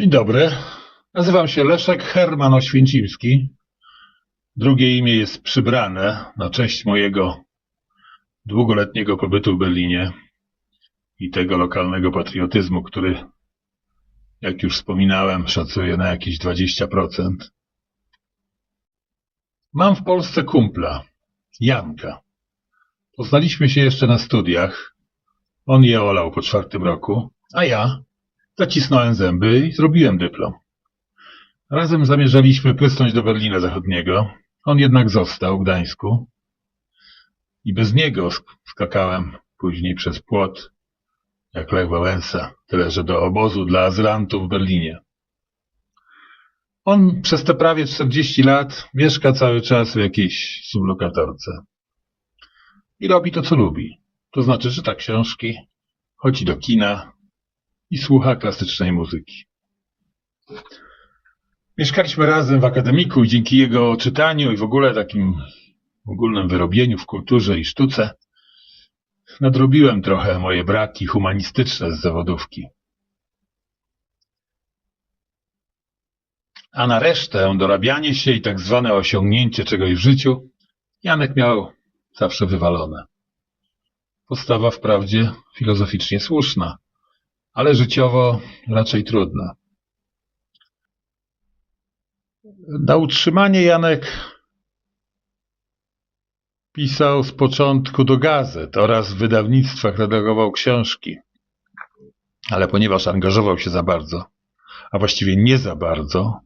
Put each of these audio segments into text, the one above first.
Dzień dobry. Nazywam się Leszek Herman Oświęcimski. Drugie imię jest przybrane na cześć mojego długoletniego pobytu w Berlinie i tego lokalnego patriotyzmu, który, jak już wspominałem, szacuję na jakieś 20%. Mam w Polsce kumpla, Janka. Poznaliśmy się jeszcze na studiach. On je olał po czwartym roku, a ja Zacisnąłem zęby i zrobiłem dyplom. Razem zamierzaliśmy prysnąć do Berlina Zachodniego. On jednak został w Gdańsku. I bez niego sk- skakałem później przez płot, jak Lech Wałęsa, tyle że do obozu dla azylantów w Berlinie. On przez te prawie 40 lat mieszka cały czas w jakiejś sublokatorce. I robi to, co lubi. To znaczy czyta książki, chodzi do kina, i słucha klasycznej muzyki. Mieszkaliśmy razem w akademiku i dzięki jego czytaniu i w ogóle takim ogólnym wyrobieniu w kulturze i sztuce nadrobiłem trochę moje braki humanistyczne z zawodówki. A na resztę dorabianie się i tak zwane osiągnięcie czegoś w życiu Janek miał zawsze wywalone. Postawa wprawdzie filozoficznie słuszna, ale życiowo raczej trudna. Na utrzymanie Janek pisał z początku do gazet oraz w wydawnictwach redagował książki, ale ponieważ angażował się za bardzo, a właściwie nie za bardzo,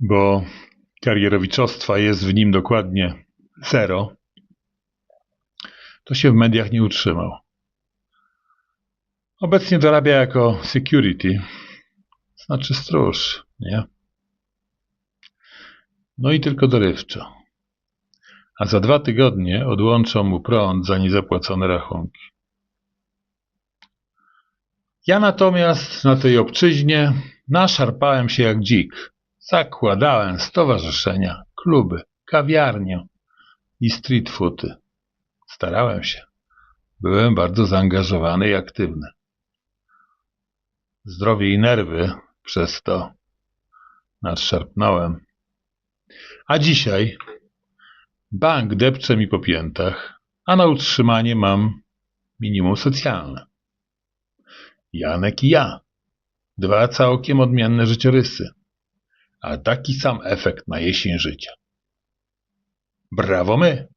bo karierowiczostwa jest w nim dokładnie zero, to się w mediach nie utrzymał. Obecnie dorabia jako security, znaczy stróż, nie? No i tylko dorywczo. A za dwa tygodnie odłączą mu prąd za niezapłacone rachunki. Ja natomiast na tej obczyźnie naszarpałem się jak dzik. Zakładałem stowarzyszenia, kluby, kawiarnie i street foody. Starałem się. Byłem bardzo zaangażowany i aktywny zdrowie i nerwy przez to nadszarpnąłem. A dzisiaj bank depcze mi po piętach, a na utrzymanie mam minimum socjalne. Janek i ja. Dwa całkiem odmienne życiorysy, a taki sam efekt na jesień życia. Brawo my!